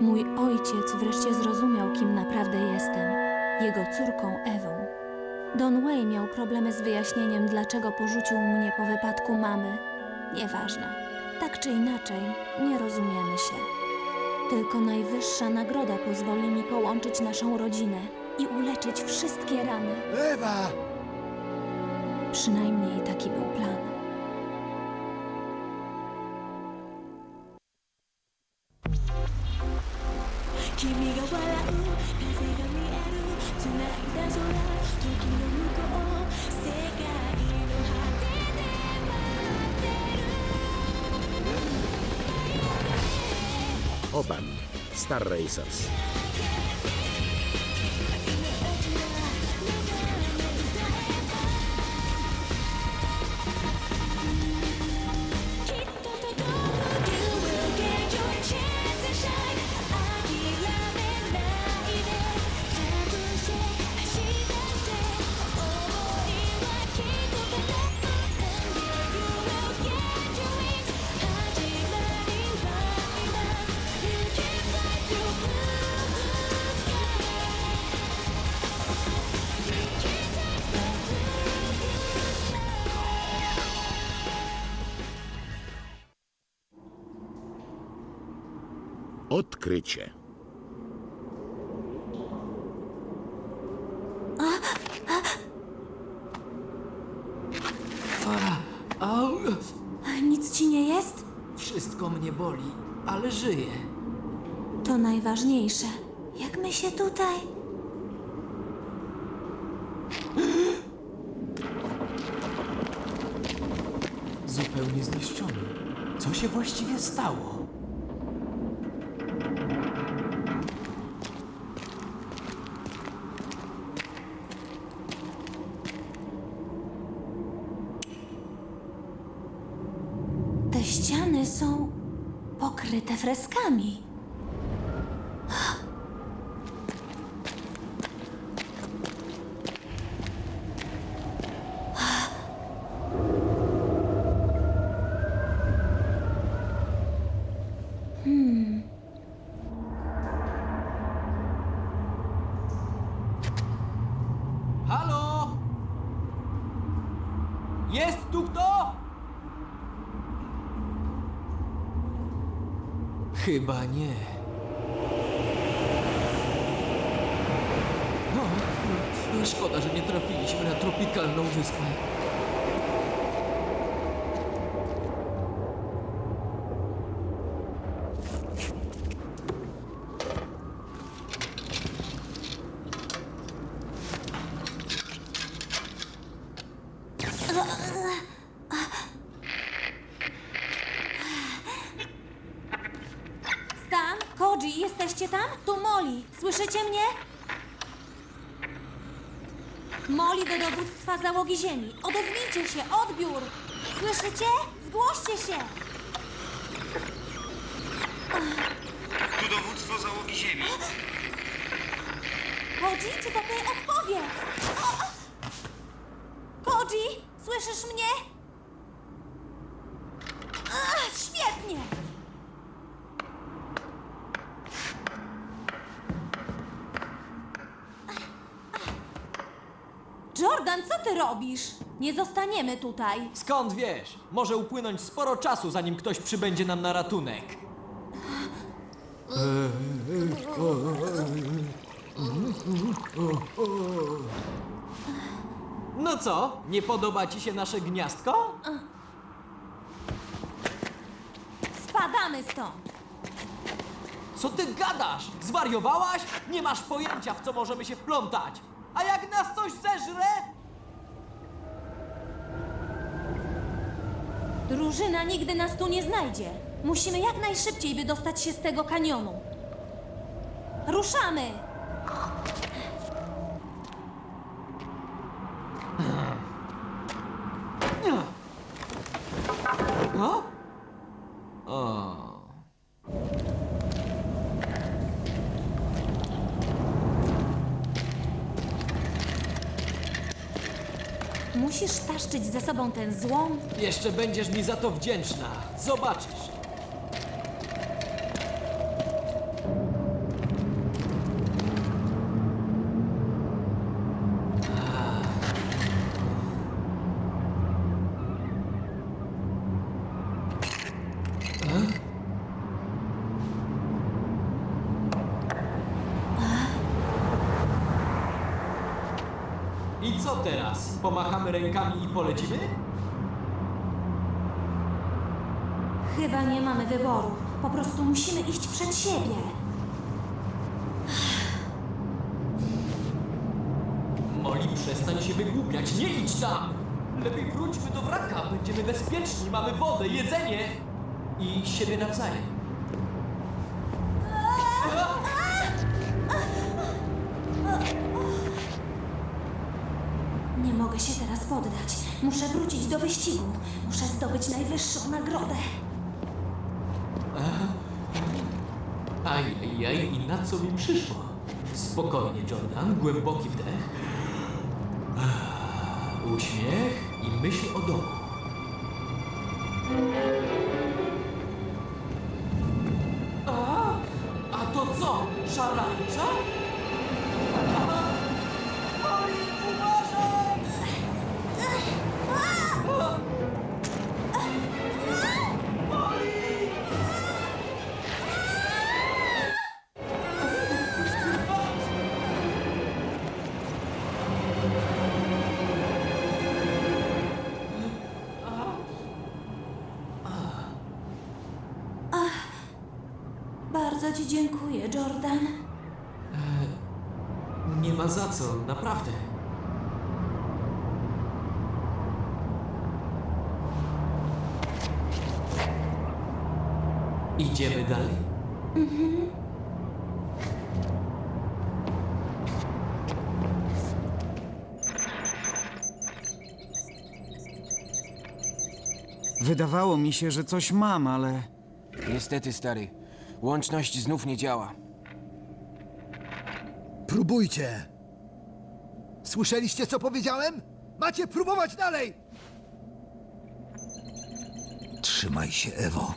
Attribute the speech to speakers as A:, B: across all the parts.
A: Mój ojciec wreszcie zrozumiał, kim naprawdę jestem. Jego córką Ewą. Don Way miał problemy z wyjaśnieniem, dlaczego porzucił mnie po wypadku mamy. Nieważne. Tak czy inaczej, nie rozumiemy się. Tylko najwyższa nagroda pozwoli mi połączyć naszą rodzinę i uleczyć wszystkie rany.
B: Ewa!
A: Przynajmniej taki był plan.
C: 君が笑う風が見える Tonight だ空時の向こう世界の果てで待ってる Oban Star Racers Odkrycie.
D: Au,
A: Nic ci nie jest?
D: wszystko mnie boli, ale żyję.
A: To najważniejsze. Jak my się tutaj.
D: Zupełnie zniszczony. Co się właściwie stało?
A: Te ściany są pokryte freskami.
D: Halo? Jest tu kto? Chyba nie. No, szkoda, że nie trafiliśmy na tropikalną wyspę.
A: Stan, Koji, jesteście tam? Tu Molly. Słyszycie mnie? Molly do dowództwa załogi ziemi. Odezwijcie się, odbiór. Słyszycie? Zgłoście się.
E: Tu dowództwo załogi ziemi.
A: Koji, czy to ty odpowiedz? O! Koji, słyszysz mnie? Ach, świetnie! Jordan, co ty robisz? Nie zostaniemy tutaj.
D: Skąd wiesz? Może upłynąć sporo czasu, zanim ktoś przybędzie nam na ratunek. No co, nie podoba ci się nasze gniazdko?
A: Spadamy stąd.
D: Co ty gadasz? Zwariowałaś? Nie masz pojęcia, w co możemy się wplątać. A jak nas coś zeżre?
A: Drużyna nigdy nas tu nie znajdzie. Musimy jak najszybciej wydostać się z tego kanionu. Ruszamy! Musisz taszczyć ze sobą ten złom.
D: Jeszcze będziesz mi za to wdzięczna. Zobaczysz. co teraz? Pomachamy rękami i polecimy?
A: Chyba nie mamy wyboru. Po prostu musimy iść przed siebie.
D: Moli, przestań się wygłupiać, nie idź tam! Lepiej wróćmy do wraka, będziemy bezpieczni, mamy wodę, jedzenie i siebie nawzajem.
A: Muszę wrócić do wyścigu. Muszę zdobyć najwyższą nagrodę.
D: Ajajaj, i na co mi przyszło? Spokojnie, Jordan, głęboki wdech. Uśmiech i myśl o domu.
A: Ci dziękuję, Jordan.
D: Nie ma za co, naprawdę. Idziemy dalej?
F: Wydawało mi się, że coś mam, ale
G: Niestety, stary. Łączność znów nie działa.
B: Próbujcie! Słyszeliście, co powiedziałem? Macie próbować dalej! Trzymaj się, Ewo.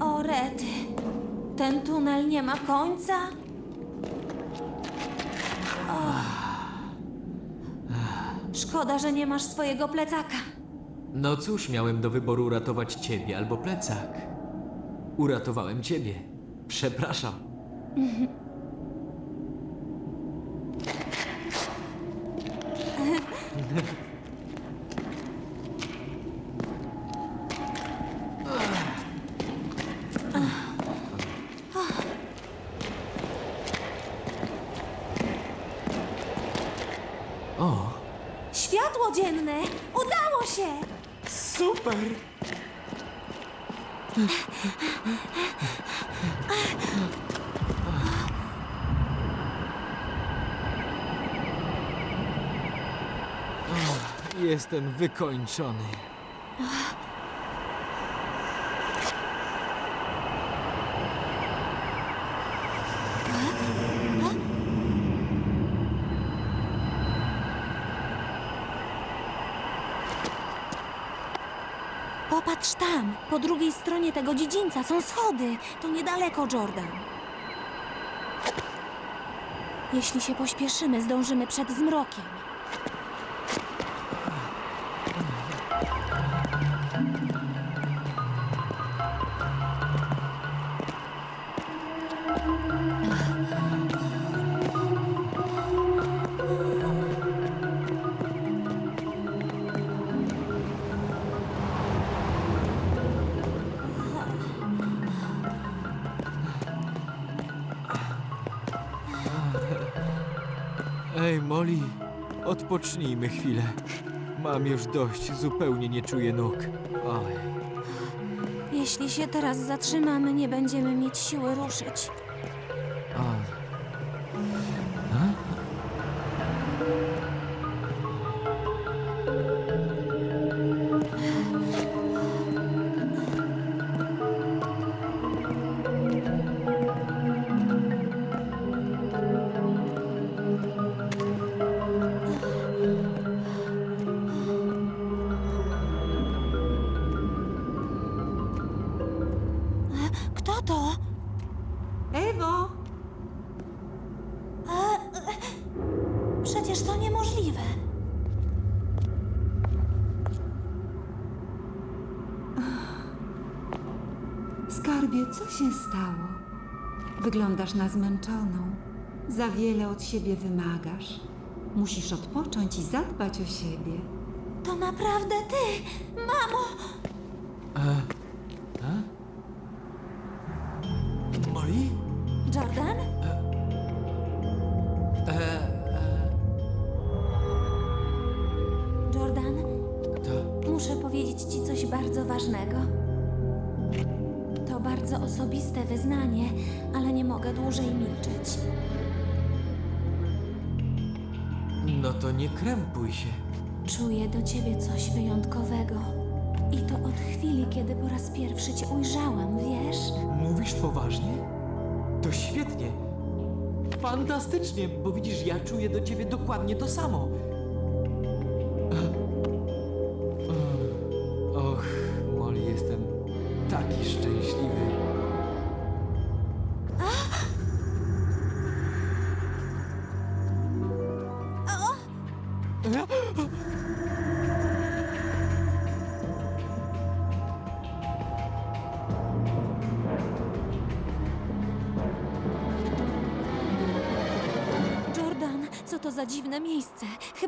A: O, rety. Ten tunel nie ma końca? O. Szkoda, że nie masz swojego plecaka.
D: No cóż, miałem do wyboru uratować ciebie albo plecak. Uratowałem ciebie. Przepraszam.
F: jestem wykończony.
A: Popatrz tam, po drugiej stronie tego dziedzińca są schody. To niedaleko, Jordan. Jeśli się pośpieszymy, zdążymy przed zmrokiem.
F: Odpocznijmy chwilę. Mam już dość, zupełnie nie czuję nóg. Oj.
A: Jeśli się teraz zatrzymamy, nie będziemy mieć siły ruszyć.
F: O.
A: to?
H: Wyglądasz na zmęczoną. Za wiele od siebie wymagasz. Musisz odpocząć i zadbać o siebie.
A: To naprawdę ty, mamo!
D: Molly?
A: Jordan? Jordan, mogę dłużej milczeć.
D: No to nie krępuj się.
A: Czuję do ciebie coś wyjątkowego. I to od chwili, kiedy po raz pierwszy cię ujrzałam, wiesz?
D: Mówisz poważnie? To świetnie. Fantastycznie, bo widzisz, ja czuję do ciebie dokładnie to samo.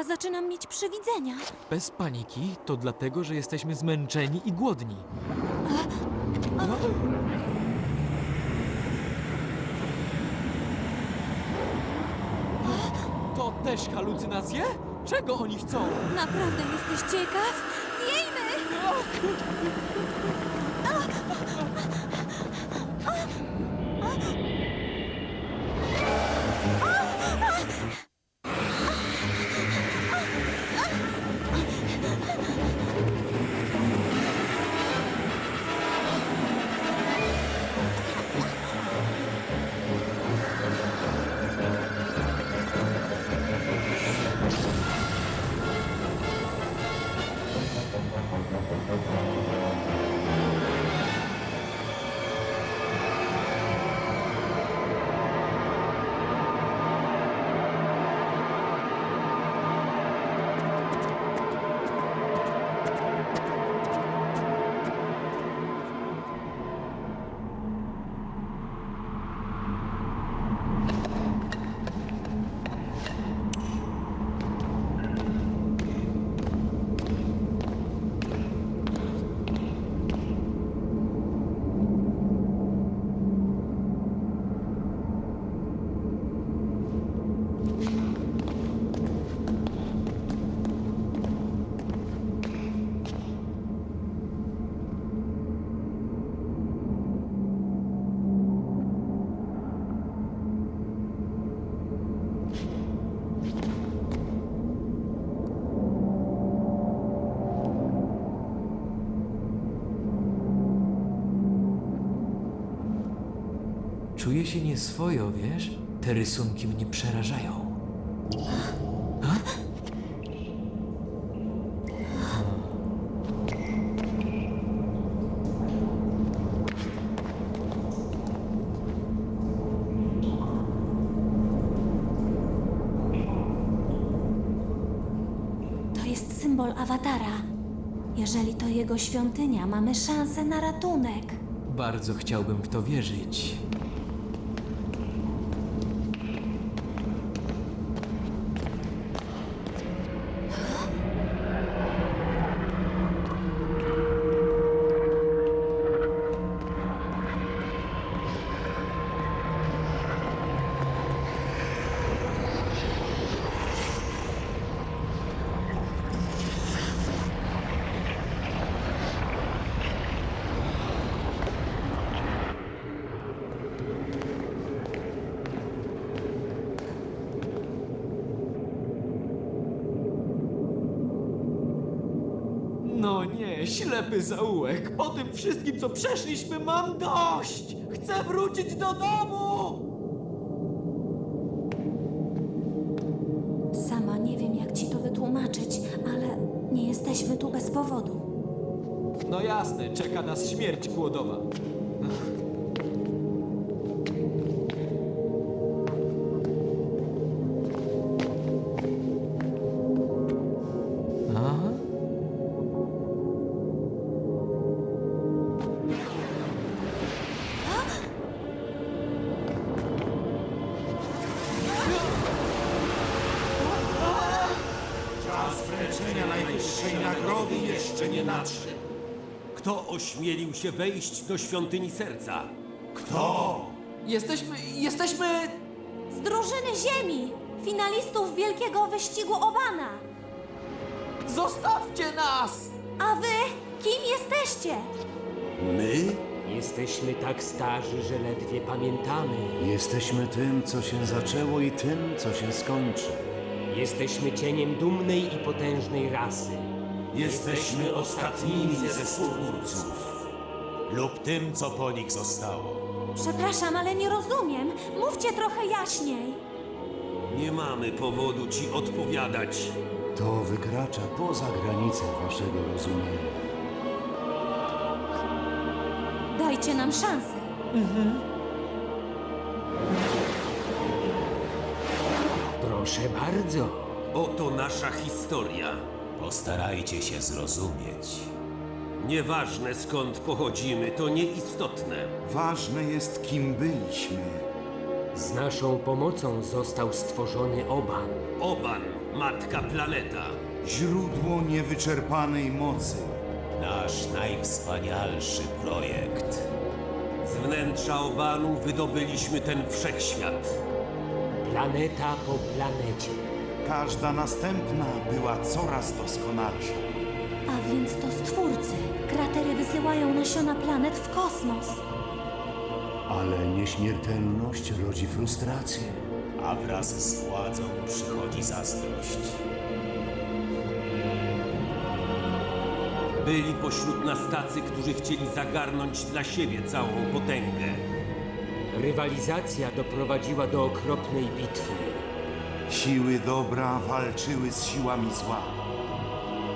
A: Chyba zaczynam mieć przywidzenia.
D: Bez paniki, to dlatego, że jesteśmy zmęczeni i głodni. To też halucynacje? Czego oni chcą?
A: Naprawdę jesteś ciekaw? Wiejmy!
D: Się nieswojo, wiesz? Te rysunki mnie przerażają.
A: To jest symbol awatara. Jeżeli to jego świątynia, mamy szansę na ratunek.
D: Bardzo chciałbym w to wierzyć. No nie, ślepy zaułek. Po tym wszystkim, co przeszliśmy, mam dość! Chcę wrócić do domu!
A: Sama nie wiem, jak ci to wytłumaczyć, ale nie jesteśmy tu bez powodu.
D: No jasne, czeka nas śmierć głodowa.
I: Ośmielił się wejść do świątyni serca?
C: Kto?
D: Jesteśmy, jesteśmy...
A: Z drużyny Ziemi! Finalistów wielkiego wyścigu Obana!
D: Zostawcie nas!
A: A wy kim jesteście?
I: My?
J: Jesteśmy tak starzy, że ledwie pamiętamy.
E: Jesteśmy tym, co się zaczęło i tym, co się skończy.
J: Jesteśmy cieniem dumnej i potężnej rasy.
C: Jesteśmy ostatnimi ze stwórców. Lub tym, co po nich zostało.
A: Przepraszam, ale nie rozumiem. Mówcie trochę jaśniej.
I: Nie mamy powodu ci odpowiadać.
E: To wykracza poza granice waszego rozumienia.
A: Dajcie nam szansę.
J: Proszę bardzo.
I: Oto nasza historia.
C: Postarajcie się zrozumieć.
I: Nieważne skąd pochodzimy, to nieistotne.
E: Ważne jest, kim byliśmy.
J: Z naszą pomocą został stworzony Oban.
I: Oban, matka planeta.
E: Źródło niewyczerpanej mocy.
C: Nasz najwspanialszy projekt.
I: Z wnętrza Obanu wydobyliśmy ten wszechświat.
J: Planeta po planecie.
E: Każda następna była coraz doskonalsza.
A: A więc to stwórcy. Kratery wysyłają nasiona planet w kosmos.
E: Ale nieśmiertelność rodzi frustrację.
C: A wraz z władzą przychodzi zazdrość.
I: Byli pośród nas tacy, którzy chcieli zagarnąć dla siebie całą potęgę.
J: Rywalizacja doprowadziła do okropnej bitwy.
E: Siły dobra walczyły z siłami zła.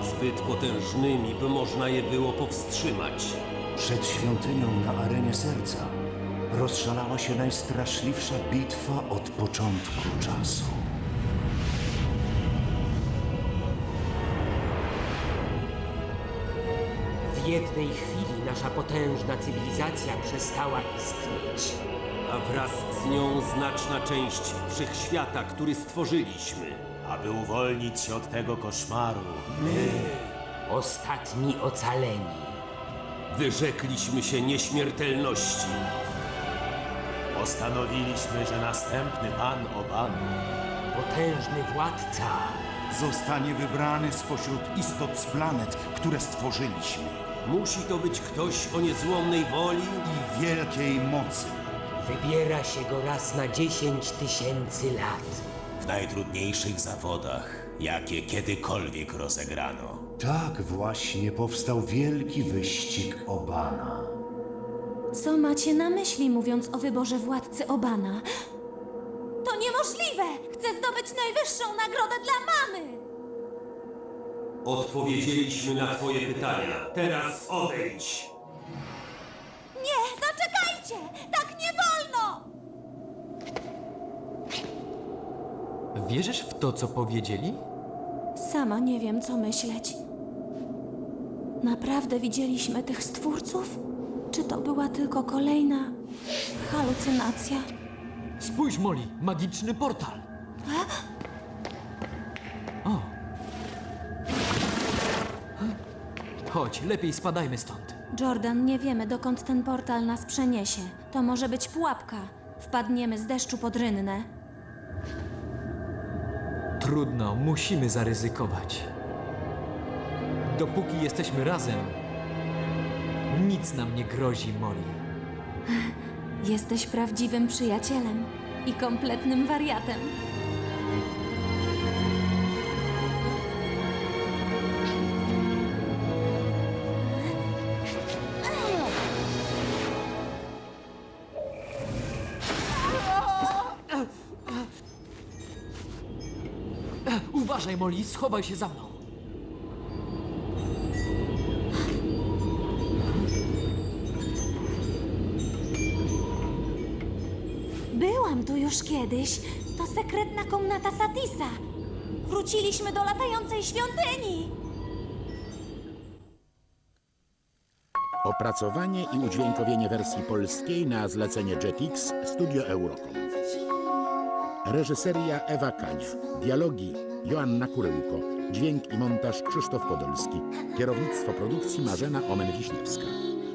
I: Zbyt potężnymi, by można je było powstrzymać.
E: Przed świątynią na arenie serca rozszalała się najstraszliwsza bitwa od początku czasu.
J: Jednej chwili nasza potężna cywilizacja przestała istnieć.
I: A wraz z nią znaczna część wszechświata, który stworzyliśmy.
C: Aby uwolnić się od tego koszmaru, my
J: Ostatni ocaleni.
I: Wyrzekliśmy się nieśmiertelności.
C: postanowiliśmy, że następny pan Obanu
J: Potężny władca.
E: Zostanie wybrany spośród istot z planet, które stworzyliśmy.
I: Musi to być ktoś o niezłomnej woli
E: I wielkiej mocy.
J: Wybiera się go raz na 10 tysięcy lat.
C: w najtrudniejszych zawodach, jakie kiedykolwiek rozegrano.
E: Tak właśnie powstał wielki wyścig Obana.
A: Co macie na myśli, mówiąc o wyborze władcy Obana? To niemożliwe! Chcę zdobyć najwyższą nagrodę dla mamy!
I: Odpowiedzieliśmy na twoje pytania. Teraz odejdź.
A: Nie, zaczekajcie! Tak nie wolno!
D: Wierzysz w to, co powiedzieli?
A: Sama nie wiem, co myśleć. Naprawdę widzieliśmy tych stwórców? Czy to była tylko kolejna halucynacja?
D: Spójrz, Molly, magiczny portal. O. Chodź, lepiej spadajmy stąd.
A: Jordan, nie wiemy, dokąd ten portal nas przeniesie. To może być pułapka. Wpadniemy z deszczu pod rynnę.
D: Trudno, musimy zaryzykować. Dopóki jesteśmy razem, nic nam nie grozi, Molly.
A: Jesteś prawdziwym przyjacielem i kompletnym wariatem.
D: Uważaj, Molly, schowaj się za mną.
A: Byłam tu już kiedyś. To sekretna komnata Satisa. Wróciliśmy do latającej świątyni.
C: Opracowanie i udźwiękowienie wersji polskiej na zlecenie Jetix Studio Eurocom. Reżyseria Ewa Kania. Dialogi Joanna Kuryłko.
K: Dźwięk i montaż Krzysztof Podolski. Kierownictwo produkcji Marzena Omen-Wiśniewska.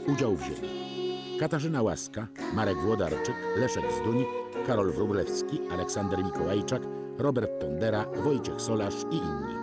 K: Udział wzięli Katarzyna Łaska, Marek Włodarczyk, Leszek Zduń, Karol Wróblewski, Aleksander Mikołajczak, Robert Tondera, Wojciech Solarz i inni.